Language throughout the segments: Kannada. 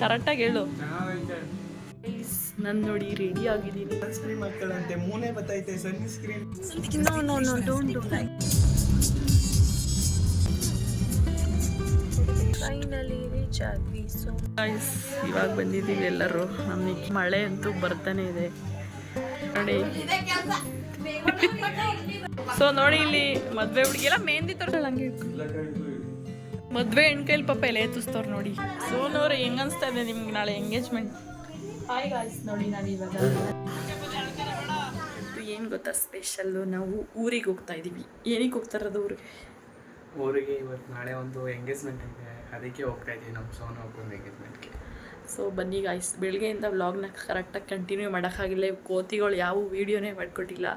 ಕರೆಕ್ಟಾಗಿ ಹೇಳು. ಚೆನ್ನಾಗೈತೆ ನಾನು ನೋಡಿ ರೆಡಿ ಆಗಿದ್ದೀನಿ. ಸನ್ಸ್ಕ್ರೀನ್ ಹಾಕೊಳ್ಳಂತೆ ಮೂನೇ ಬತ್ತೈತೆ sunscreen no no no don't do like finally reach ಆದ್ವಿ ಸೊ ಗೈಸ್ ಇವಾಗ ಬಂದಿದ್ದೀವಿ ಎಲ್ಲರೂ. ನಮಗೆ ಮಳೆ ಅಂತೂ ಬರ್ತಾನೆ ಇದೆ. ನೋಡಿ. ಸೊ ನೋಡಿ ಇಲ್ಲಿ ಮದ್ವೆ ಹುಡುಗಿಯಲ್ಲ ಮೆಹಂದಿ ತೋರ್ಸಲ್ಲ ಹಂಗೆ ಮದ್ವೆ ಹೆಣ್ಕೈಲಿ ಪಾಪ ಎಲೆ ಎತ್ತಿಸ್ತವ್ರು ನೋಡಿ. ಸೋನವ್ರೆ ಹೆಂಗ ಅನ್ಸ್ತಾ ಇದೆ ನಿಮ್ಗೆ ನಾಳೆ ಎಂಗೇಜ್ಮೆಂಟ್ ಹಾಯ್ ಗಾಯ್ಸ್ ನೋಡಿ ನಾನು ಇವಾಗ. ಏನು ಗೊತ್ತಾ ಸ್ಪೆಷಲ್ಲು ನಾವು ಊರಿಗೆ ಹೋಗ್ತಾ ಇದೀವಿ. ಏನಕ್ಕೆ ಹೋಗ್ತಾ ಇರೋದು ಊರಿಗೆ? ಊರಿಗೆ ಇವತ್ತು ನಾಳೆ ಒಂದು ಎಂಗೇಜ್ಮೆಂಟ್ ಇದೆ. ಅದಕ್ಕೆ ಹೋಗ್ತಾ ಇದೀವಿ ನಮ್ಮ ಸೋನು ಒಬ್ಬನ ಎಂಗೇಜ್ಮೆಂಟ್ಗೆ ಸೊ ಬನ್ನಿ ಗಾಯ್ಸ್ ಬೆಳಗ್ಗೆಯಿಂದ ವ್ಲಾಗ್ನ ಕರೆಕ್ಟಾಗಿ ಕಂಟಿನ್ಯೂ ಮಾಡೋಕ್ಕಾಗಿಲ್ಲ ಕೋತಿಗಳು ಯಾವ ವೀಡಿಯೋನೇ ಮಾಡ್ಕೊಟ್ಟಿಲ್ಲ.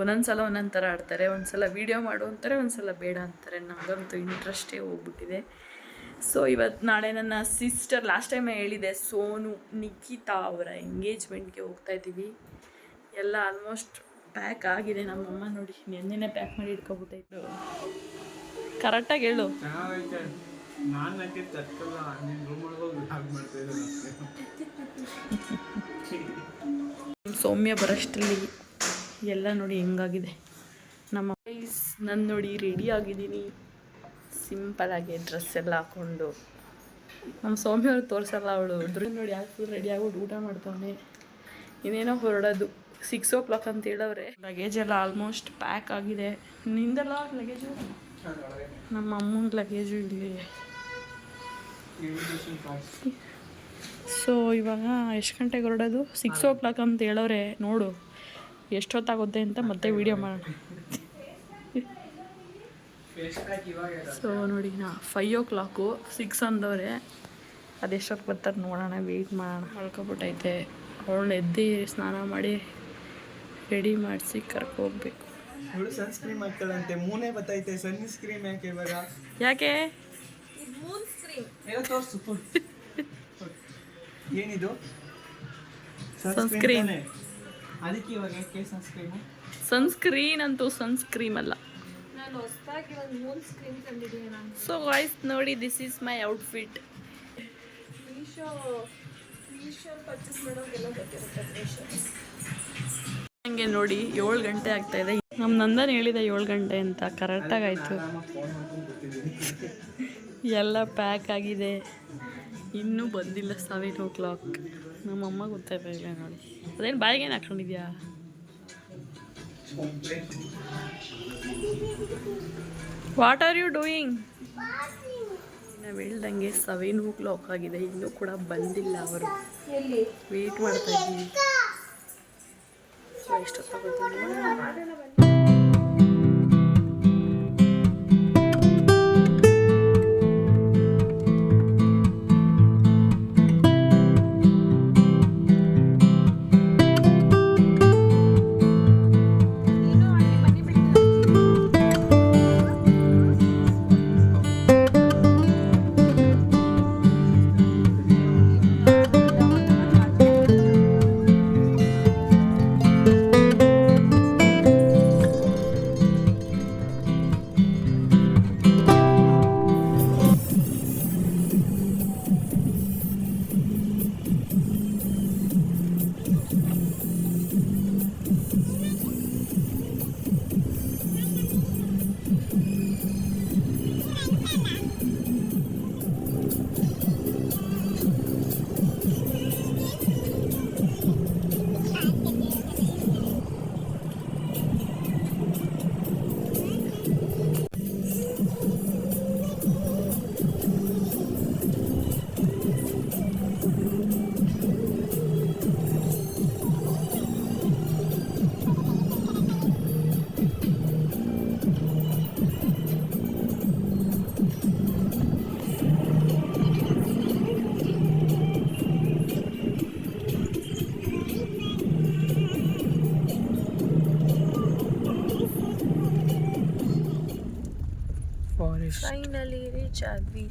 ಒಂದೊಂದು ಸಲ ಒಂದೊಂದು ಥರ ಆಡ್ತಾರೆ ಒಂದು ಸಲ ವೀಡಿಯೋ ಮಾಡು ಅಂತಾರೆ ಒಂದು ಸಲ ಬೇಡ ಅಂತಾರೆ. ನನಗಂತೂ ಇಂಟ್ರೆಸ್ಟೇ ಹೋಗ್ಬಿಟ್ಟಿದೆ. ಸೊ ಇವತ್ತು ನಾಳೆ ನನ್ನ ಸಿಸ್ಟರ್ ಲಾಸ್ಟ್ ಟೈಮ್ ಹೇಳಿದೆ ಸೋನು ನಿಖಿತಾ ಅವರ ಎಂಗೇಜ್ಮೆಂಟ್ಗೆ ಹೋಗ್ತಾ ಇದ್ದೀವಿ. ಎಲ್ಲ ಆಲ್ಮೋಸ್ಟ್ ಪ್ಯಾಕ್ ಆಗಿದೆ. ನಮ್ಮಮ್ಮ ನೋಡಿ ನೆನ್ನೆನೆ ಪ್ಯಾಕ್ ಮಾಡಿ ಇಟ್ಕೊಬಿಟ್ಟೈತು ಕರೆಕ್ಟಾಗಿ ಹೇಳು. ನಿನ್ನ ಸೌಮ್ಯ ಬರೋಷ್ಟರಲ್ಲಿ ಎಲ್ಲ ನೋಡಿ ಹೆಂಗಾಗಿದೆ. ನಮ್ಮ ಗೈಸ್ ನಾನು ನೋಡಿ ರೆಡಿ ಆಗಿದ್ದೀನಿ. ಸಿಂಪಲಾಗಿ ಡ್ರೆಸ್ ಎಲ್ಲ ಹಾಕ್ಕೊಂಡು ನಮ್ಮ ಸೌಮ್ಯ ಅವ್ರಿಗೆ ತೋರಿಸಲ್ಲ ಅವಳು. ಡ್ರೆಸ್ ನೋಡಿ ಯಾಕೆ ರೆಡಿ ಆಗ್ಬಿಟ್ಟು ಊಟ ಮಾಡ್ತಾವನೆ. ಇನ್ನೇನೋ ಹೊರಡೋದು. ಸಿಕ್ಸ್ ಓ ಕ್ಲಾಕ್ ಅಂತ ಹೇಳವ್ರೆ. ಲಗೇಜ್ ಎಲ್ಲ ಆಲ್ಮೋಸ್ಟ್ ಪ್ಯಾಕ್ ಆಗಿದೆ. ನಿಂದಲ್ಲ ಲಗೇಜು ನಮ್ಮ ಅಮ್ಮನ ಲಗೇಜು ಇಲ್ಲಿ. ಸೊ ಇವಾಗ ಎಷ್ಟು ಗಂಟೆಗೆ ಹೊರಡೋದು? ಸಿಕ್ಸ್ ಓ ಕ್ಲಾಕ್ ಅಂತ ಹೇಳೋರೆ ನೋಡು. ಎಷ್ಟೊತ್ತಾಗುತ್ತೆ ಅಂತ ಮತ್ತೆ ವಿಡಿಯೋ ಮಾಡೋಣ. ಸೊ ನೋಡಿ ನಾ ಫೈವ್ ಓ ಕ್ಲಾಕು ಸಿಕ್ಸ್ ಅಂದವ್ರೆ. ಅದೆಷ್ಟೊತ್ತು ಬರ್ತಾರೆ ನೋಡೋಣ ವೆಯ್ಟ್ ಮಾಡೋಣ. ಮಲ್ಕೊಬಿಟ್ಟೈತೆ. ಅವಳು ಎದ್ದು ಸ್ನಾನ ಮಾಡಿ ರೆಡಿ ಮಾಡಿಸಿ ಕರ್ಕೋಗ್ಬೇಕು ಇವಳು ಸನ್ಸ್ಕ್ರೀನ್ ಮೂನೇ ಬತ್ತೈತೆ. ಸನ್ಸ್ಕ್ರೀನ್ ಯಾಕೆ ಇವಾಗ? ಯಾಕೆ? ಏನೋ ತೋರಿಸು. ಏನಿದು? Sunscreen. ಅದಕ್ಕೆ ಇವಾಗ ಯಾಕೆ ಸನ್ಸ್ಕ್ರೀನು ಸನ್ಸ್ಕ್ರೀನ್ ಅಂತೂ ಸನ್ಸ್ಕ್ರೀಮ್ ಅಲ್ಲ. ಸೊ ವಾಯ್ಸ್ ನೋಡಿ ದಿಸ್ ಈಸ್ ಮೈ ಔಟ್ಫಿಟ್ ಹಂಗೆ ನೋಡಿ ಏಳು ಗಂಟೆ ಆಗ್ತಾ ಇದೆ. ನಮ್ಮ ನಂದನ್ ಹೇಳಿದೆ ಏಳು ಗಂಟೆ ಅಂತ ಕರೆಕ್ಟಾಗಿ ಆಯಿತು. ಎಲ್ಲ ಪ್ಯಾಕ್ ಆಗಿದೆ. ಇನ್ನೂ ಬಂದಿಲ್ಲ ಸೆವೆನ್ ಓ ಕ್ಲಾಕ್ ನಮ್ಮಮ್ಮ ಇಲ್ಲ ನೋಡಿ. ಅದೇನು ಬಾಯಿಗೇನು ಹಾಕ್ಕೊಂಡಿದ್ಯಾ ವಾಟ್ ಆರ್ ಯು ಡೂಯಿಂಗ್ ನಾವು ಹೇಳ್ದಂಗೆ ಸೆವೆನ್ ಓ ಕ್ಲಾಕ್ ಆಗಿದೆ. ಇನ್ನೂ ಕೂಡ ಬಂದಿಲ್ಲ ಅವರು. ವೇಟ್ ಮಾಡ್ತಾ ಇದ್ದೀವಿ ಸೊ ಎಷ್ಟೊತ್ತಾಗುತ್ತೆ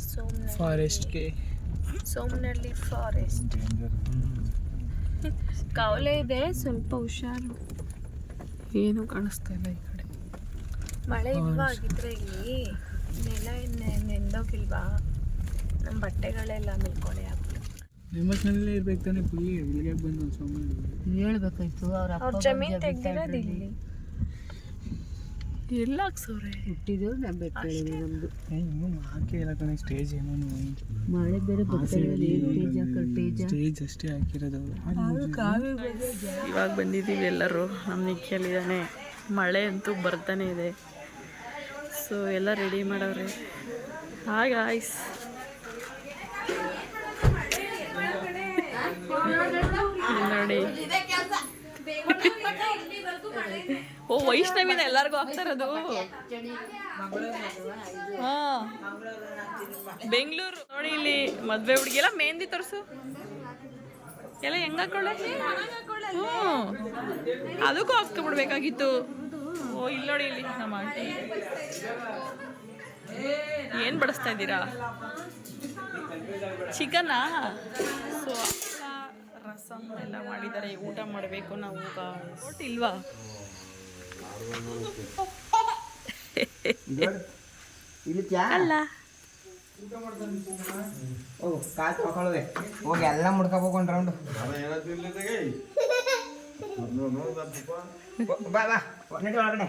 ರೀಚ್ ಆದ್ವಿ ಸೋಮ್ನ ಫಾರೆಸ್ಟ್ಗೆ ಸೋಮನಹಳ್ಳಿ ಫಾರೆಸ್ಟ್ ಕಾವಲೆ ಇದೆ ಸ್ವಲ್ಪ ಹುಷಾರು. ಏನು ಕಾಣಿಸ್ತಾ ಇಲ್ಲ ಈ ಕಡೆ. ಮಳೆ ಇಲ್ವಾ ಆಗಿದ್ರೆ ಇಲ್ಲಿ ನೆಲ ನೆಂದೋಗಿಲ್ವಾ? ನಮ್ಮ ಬಟ್ಟೆಗಳೆಲ್ಲ ಮೇಲ್ಕೊಳೆ ಆಗ್ಬಿಟ್ಟು ಫೇಮಸ್ನಲ್ಲೇ ಇರ್ಬೇಕು ತಾನೆ ಇಲ್ಲಿಗೆ ಬಂದು ಒಂದು ಹೇಳ್ಬೇಕಾಯ್ತು ಅವ್ರ ಅಪ್ಪ ಅವ್ರ ಜಮೀನ್ ತೆಗ್ದಿರೋದು ಇಲ್ಲಿ. ಎಲ್ಲ ಹಾಕ್ಸವ್ರೆ ಹುಟ್ಟಿದ್ದು ನಮ್ಮ ಬೆಟ್ಟ ನಮ್ಮದು ಇನ್ನೂ ಕಣೆ ಸ್ಟೇಜ್ ಏನೋ ಮಳೆ ಬೇರೆ ಸ್ಟೇಜ್ ಅಷ್ಟೇ ಹಾಕಿರೋದು. ಇವಾಗ ಬಂದಿದ್ದೀವಿ ಎಲ್ಲರೂ. ನಮ್ಮ ನಿಖಿಯಲ್ಲಿದ್ದಾನೆ ಮಳೆ ಅಂತೂ ಬರ್ತಾನೆ ಇದೆ. ಸೊ ಎಲ್ಲ ರೆಡಿ ಮಾಡವ್ರೆ. ಹಾಯ್ ಗಾಯ್ಸ್ ನೋಡಿ. ಓ, ವೈಷ್ಣವಿನ ಎಲ್ಲರಿಗೂ ಹಾಕ್ತಾರದು ಹಾ. ಬೆಂಗಳೂರು, ನೋಡಿ ಇಲ್ಲಿ ಮದ್ವೆ ಹುಡುಗಿ. ಎಲ್ಲ ಮೆಹಂದಿ ತೋರಿಸು. ಎಲ್ಲ ಹೆಂಗ್ ಹಾಕೊಳ್ಳೆ ಹ್ಞೂ. ಅದಕ್ಕೂ ಹಾಕ್ಕೊಬಿಡ್ಬೇಕಾಗಿತ್ತು ಓ, ಇಲ್ಲಿ ನೋಡಿ ಇಲ್ಲಿ ನಮ್ಮ ಆಂಟಿ. ಏನು ಬಡಿಸ್ತಾ ಇದ್ದೀರಾ? ಚಿಕನಾ? ಸೊ ಎಲ್ಲ ಮಾಡಿದ್ದಾರೆ ಊಟ ಮಾಡಬೇಕು ನಾವು ಊಟ ಇಲ್ವಾ ಅಲ್ಲ. ಹೋಗು ಎಲ್ಲ ಮುಡ್ಕೋಬೇಕು ಒಂದು ರೌಂಡು ಬಾ ಬಾ ನಡಿ ಒಳಗಡೆ.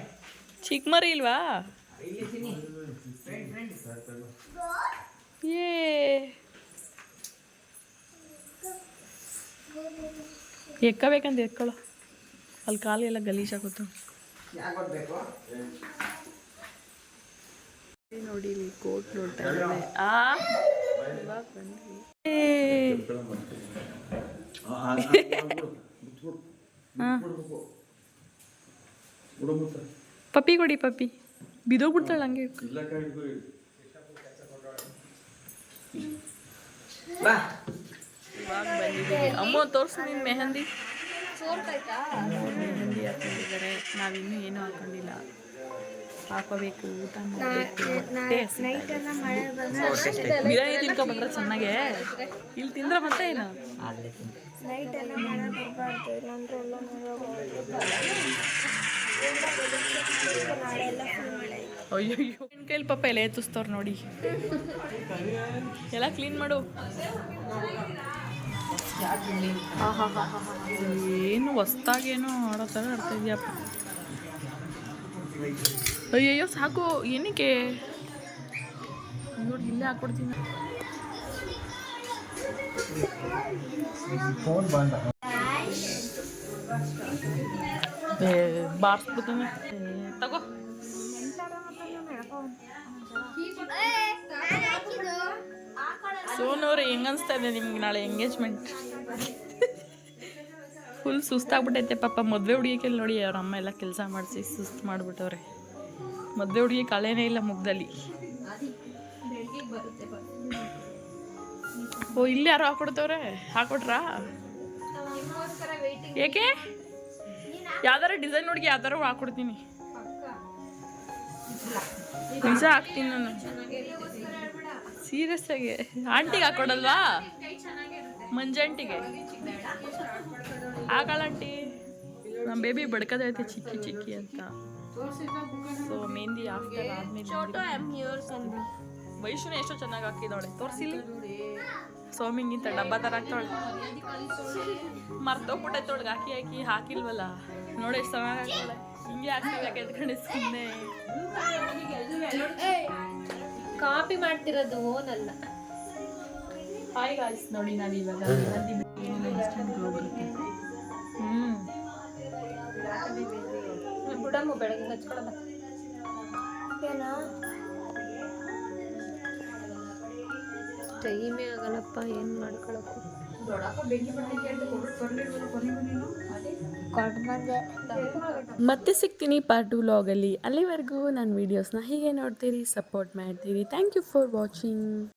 ಚಿಕ್ಕ ಮರಿ ಇಲ್ವಾ? ಏ. ಎಕ್ಕಬೇಕಂತ ಎಕ್ಕೊಳ್ಳೋ ಅಲ್ಲಿ ಕಾಲು ಎಲ್ಲ ಗಲೀಜಾಗುತ್ತೆ ನೋಡಿ ಇಲ್ಲಿ ಕೋಟ್ ನೋಡ್ತಾ ಇದ್ದಾನೆ. ಆ ಇವಾಗ ಬಂದ್ವಿ. ಏ. ಹಾ. ಪಪ್ಪಿ ಕೊಡಿ ಪಪ್ಪಿ. ಬಿದೋಗ್ಬಿಡ್ತಾಳೆ ಹಂಗೆ. ಬಾ. ಇವಾಗ ಬಂದಿದ್ದೀವಿ. ಅಮ್ಮ ತೋರ್ಸು ನಿನ್ ಮೆಹಂದಿ. ಮೆಹಂದಿ ಹಾಕೊಂಡಿದ್ದಾರೆ. ನಾವಿನ್ನೂ ಏನೂ ಹಾಕೊಂಡಿಲ್ಲ. ಹಾಕೋಬೇಕು ಊಟ ಬಿರಿಯಾನಿ ತಿನ್ಕೊ ಬಂದ್ರೆ ಚೆನ್ನಾಗೆ? ಇಲ್ಲಿ ತಿಂದ್ರೆ ಮತ್ತೆ ಏನು? ಅಯ್ಯೋ ಕೈಲಿ ಪಾಪ ಎಲ್ಲ ಎತ್ತಿಸ್ತವ್ರು ನೋಡಿ. ಎಲ್ಲ ಕ್ಲೀನ್ ಮಾಡು. ಏನು ಹೊಸ್ದಾಗೇನೋ ಆಡೋ ಥರ ಆಡ್ತಾ ಅಯ್ಯಯ್ಯೋ ಸಾಕು. ಏನಕ್ಕೆ? ನೋಡಿ ಇಲ್ಲೇ ಹಾಕ್ಕೊಡ್ತೀನಿ. ಬಾರ್ಸ್ಬಿಡ್ತೀನಿ. ತಗೋ. ಸೋನವ್ರೆ ಹೆಂಗ ಅನ್ಸ್ತಾ ಇದೆ ನಿಮ್ಗೆ ನಾಳೆ ಎಂಗೇಜ್ಮೆಂಟ್ ಫುಲ್ ಸುಸ್ತಾಗ್ಬಿಟ್ಟೈತೆ ಪಾಪ, ಮದುವೆ ಹುಡುಗಿಗೆ ನೋಡಿ, ಅವ್ರ ಅಮ್ಮ ಎಲ್ಲ ಕೆಲಸ ಮಾಡಿಸಿ ಸುಸ್ತು ಮಾಡಿಬಿಟ್ಟವ್ರೆ. ಮದುವೆ ಹುಡುಗಿ ಕಳೆನೇ ಇಲ್ಲ ಮುಗ್ದಲ್ಲಿ ಓ, ಇಲ್ಲಿ ಯಾರು ಹಾಕೊಡ್ತವ್ರೆ? ಹಾಕೊಟ್ರಾ? ಏಕೆ? ಯಾವ್ದಾರ ಡಿಸೈನ್ ಹುಡುಗಿ, ಯಾವ್ದಾರು ಹಾಕೊಡ್ತೀನಿ. ನಿಜ ಹಾಕ್ತೀನಿ ನಾನು. ಸೀರಿಯಸ್ ಆಗಿ ಆಂಟಿಗೆ ಹಾಕೊಡಲ್ವಾ? ಮಂಜಂಟಿಗೆ. ಆಗಲ್ಲ ಆಂಟಿ. ನಮ್ಮ ಬೇಬಿ ಬಡ್ಕದೈತೆ ಚಿಕ್ಕಿ ಚಿಕ್ಕಿ ಅಂತ. ಸೊ ಮೆಹಂದಿ ಆಫ್ಟರ್ ಆದ್ಮೇಲೆ ವೈಶುನ ಎಷ್ಟೋ ಚೆನ್ನಾಗಿ ಹಾಕಿದವಳೆ. ತೋರಿಸಿಲ್ಲ? ಸೋಮಿಂಗಿಂತ ಡಬ್ಬ ಥರ ಹಾಕ್ತಾಳೆ ಮರ್ತೋಗ್ಬಿಟ್ಟೈತೊಳಗೆ ಹಾಕಿ ಹಾಕಿ ಹಾಕಿಲ್ವಲ್ಲ? ನೋಡಿ ಎಷ್ಟು ಚೆನ್ನಾಗಿ ಹಾಕ್ತಾಳೆ ಹಿಂಗೆ ಹಾಕ್ತಾಳೆ ಯಾಕೆ ಸುಮ್ಮನೆ ಕಾಪಿ ಮಾಡ್ತಿರೋದು ಓನಲ್ಲ. ಹಾಯ್ ಗಾಯ್ಸ್ ನೋಡಿ ನಾನು ಇವಾಗ ಹ್ಞೂ ಬಿಡಮ್ಮ ಬೆಳಗ್ಗೆ ಹಚ್ಕೊಳ್ಳೋದ ಟೈಮೇ ಆಗಲ್ಲಪ್ಪ ಏನು ಮಾಡ್ಕೊಳಕ್ಕೂ ಮತ್ತೆ ಸಿಗ್ತೀನಿ ಪಾರ್ಟ್ ಟು ವ್ಲಾಗಲ್ಲಿ ಅಲ್ಲಿವರೆಗೂ ನನ್ನ ವೀಡಿಯೋಸ್ನ ಹೀಗೆ ನೋಡ್ತೀರಿ ಸಪೋರ್ಟ್ ಮಾಡ್ತೀರಿ. Thank you for watching